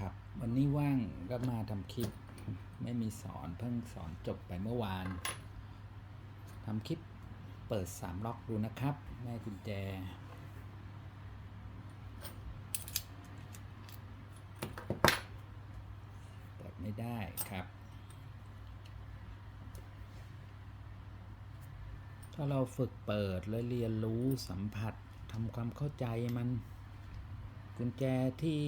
ครับ วันนี้ว่างก็มาทำคลิป ไม่มีสอนเพิ่งสอนจบไปเมื่อวานทำคลิปเปิดสามล็อกดูนะครับ แม่กุญแจ เปิดไม่ได้ครับ ถ้าเราฝึกเปิดและเรียนรู้สัมผัสทำความเข้าใจมันกุญแจที่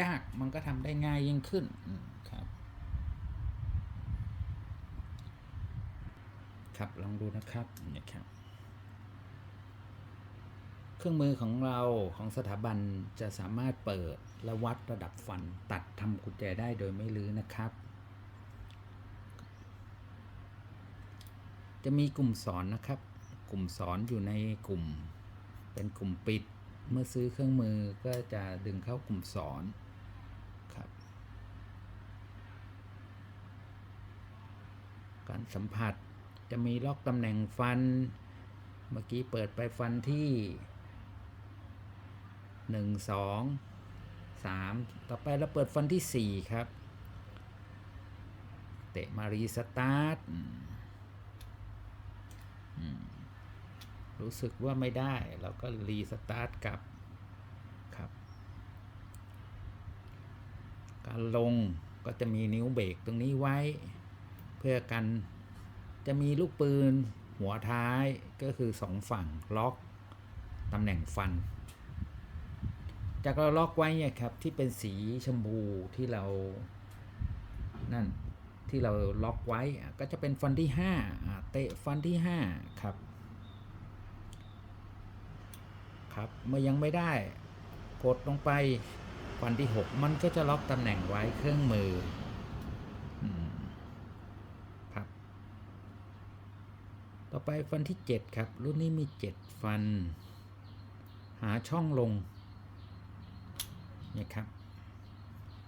ยากๆ มันก็ทำได้ง่ายยิ่งขึ้นครับ ครับลองดูนะครับเนี่ยครับ เครื่องมือของเราของสถาบันจะสามารถเปิดและวัดระดับฟันตัดทำกุญแจได้โดยไม่ลื้อนะครับ จะมีกลุ่มสอนนะครับ กลุ่มสอนอยู่ในกลุ่มเป็นกลุ่มปิด เมื่อซื้อเครื่องมือก็จะดึงเข้ากลุ่มสอนครับ การสัมผัสจะมีล็อกตำแหน่งฟัน เมื่อกี้เปิดไปฟันที่ 1 2 3 ต่อไปเราเปิดฟันที่ 4 ครับ เตะมารีสตาร์ทอืมอืม รู้สึกว่าไม่ได้ เราก็รีสตาร์ทกลับครับ การลงก็จะมีนิ้วเบรกตรงนี้ไว้ เพื่อกันจะมีลูกปืนหัวท้ายก็คือสองฝั่งล็อกตำแหน่งฟัน จากเราล็อกไว้เนี่ยครับที่เป็นสีชมพูที่เรานั่นที่เราล็อกไว้ก็จะเป็นฟันที่5เตะฟันที่ 5 ครับ ครับ เมื่อยังไม่ได้ กดลงไปฟันที่ 6 มันก็จะล็อกตำแหน่งไว้เครื่องมือครับ ต่อไปฟันที่ 7 ครับ รุ่นนี้มี 7 ฟัน หาช่องลงนี่ครับ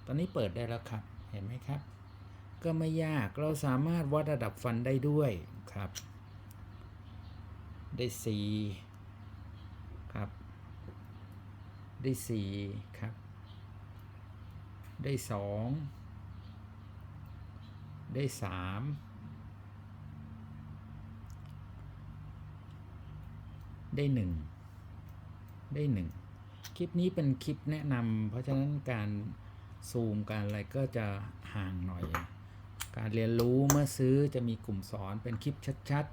ตอนนี้เปิดได้แล้วครับ เห็นไหมครับ ก็ไม่ยาก เราสามารถวัดระดับฟันได้ด้วยครับ ได้ 4 ได้สี่ครับ ได้สองได้สามได้หนึ่งได้หนึ่งคลิปนี้เป็นคลิปแนะนำเพราะฉะนั้นการซูมการอะไรก็จะห่างหน่อย การเรียนรู้เมื่อซื้อจะมีกลุ่มสอนเป็นคลิปชัด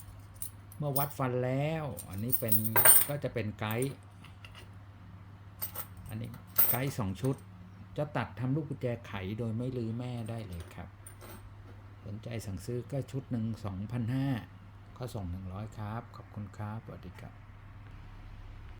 ๆ เมื่อวัดฟันแล้ว อันนี้เป็นก็จะเป็นไกด์ อันนี้ไกด์สองชุด จะตัดทำลูกกุญแจไขโดยไม่ลือแม่ได้เลยครับ สนใจสั่งซื้อก็ชุดหนึ่ง2,500ก็ส่ง 100 ครับ ขอบคุณครับสวัสดีครับ